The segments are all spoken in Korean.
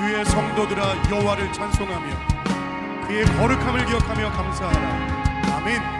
주의 성도들아 여호와를 찬송하며 그의 거룩함을 기억하며 감사하라. 아멘.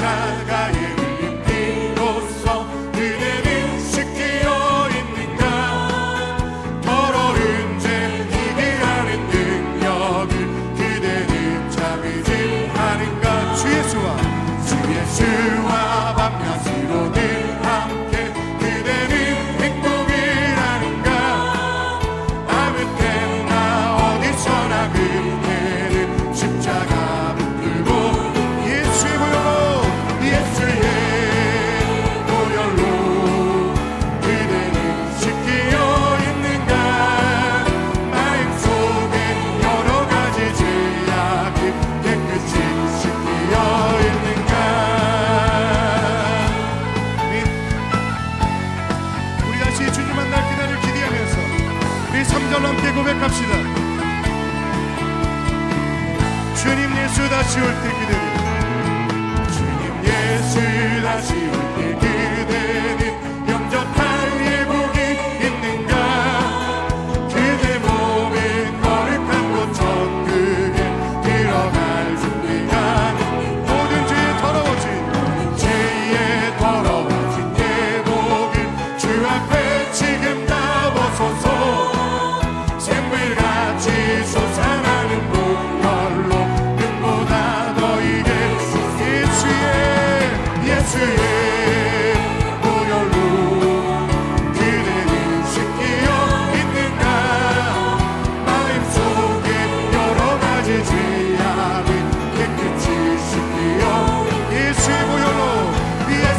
십자가에 심정 넘게 고백합시다. 주님 예수 다시 올 때 기대요. 주님 예수 다시 올 때.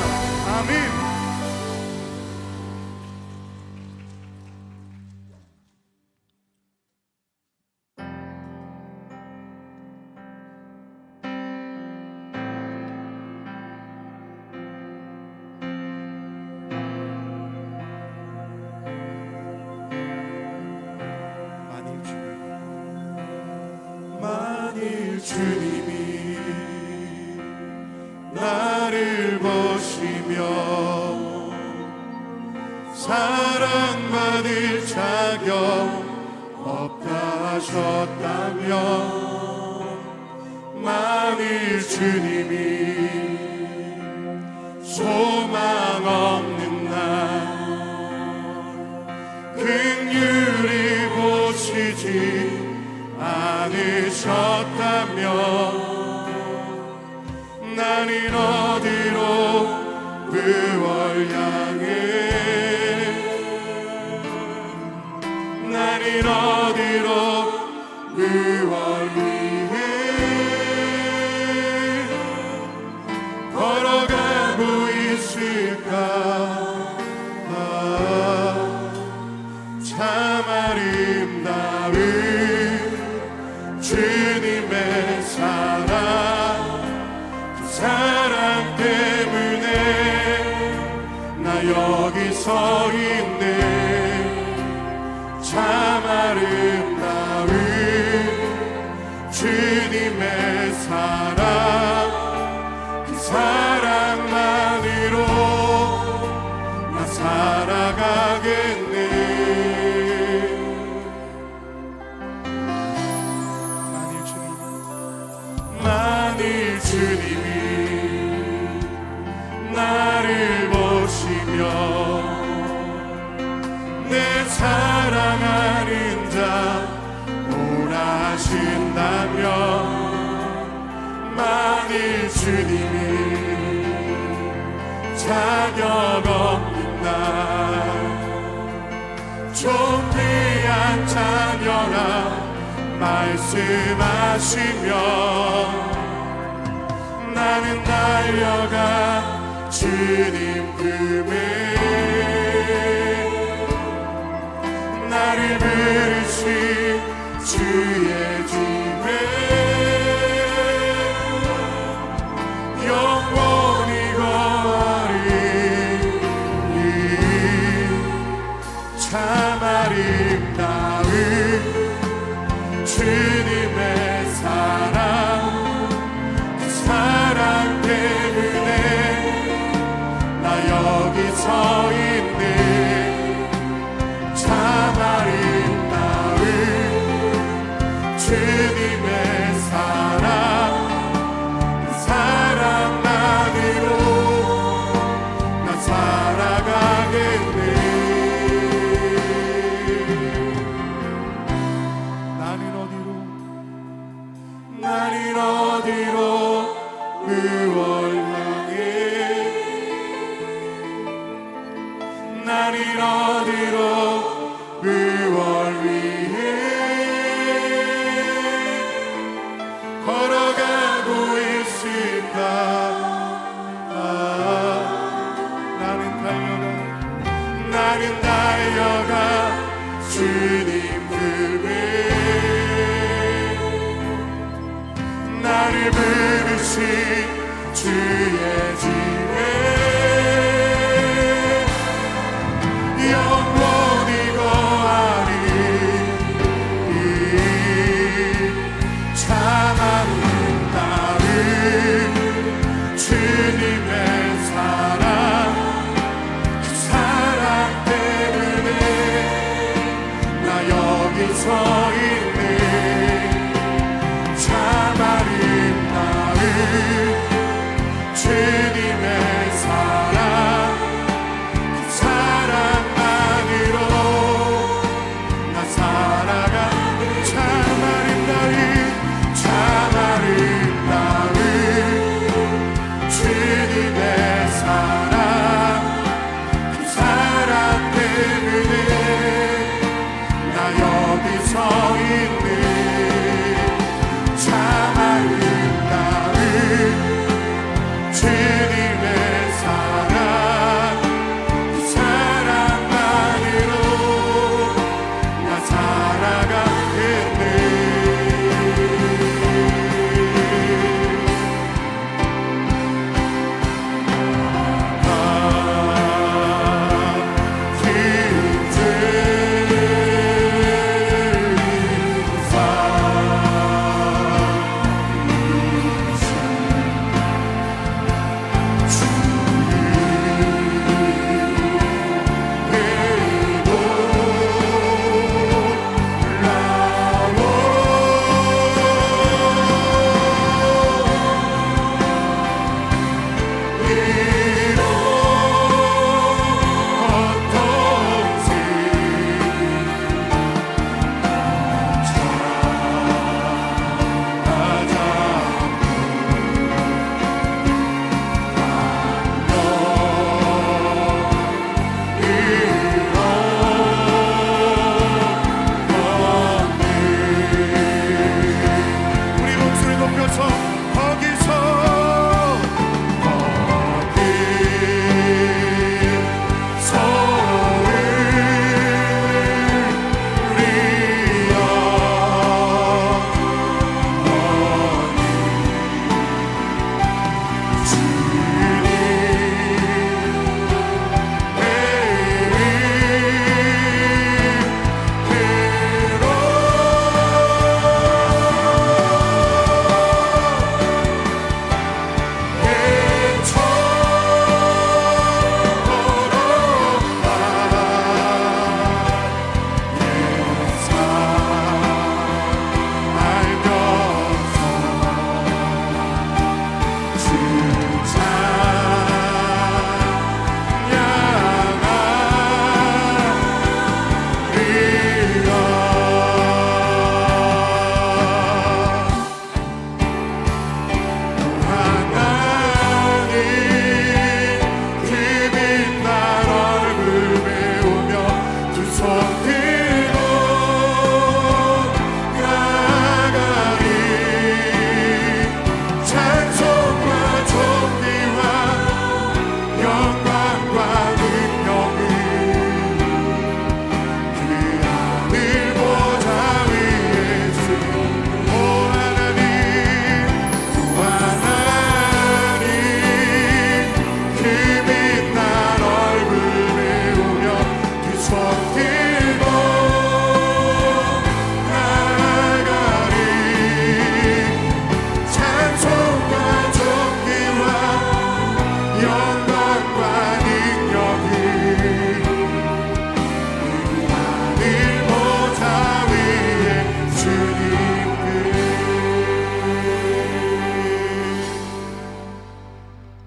아멘. 주님이 나 를 보시며 사랑받을 자격 없다 하셨다면 만일 주님이 소망 없는 날 긍휼히 보시지 않으셨다면 나는 무얼 향해 나는 어디로 무얼 여기 서 있네 자녀라 말씀하시며 나는 달려가 주님 품에 나를 부르신 주의 걸어가고 있을까? 아, 나는 달려가 나는 달려가 주님 품에 나를 부르신 주의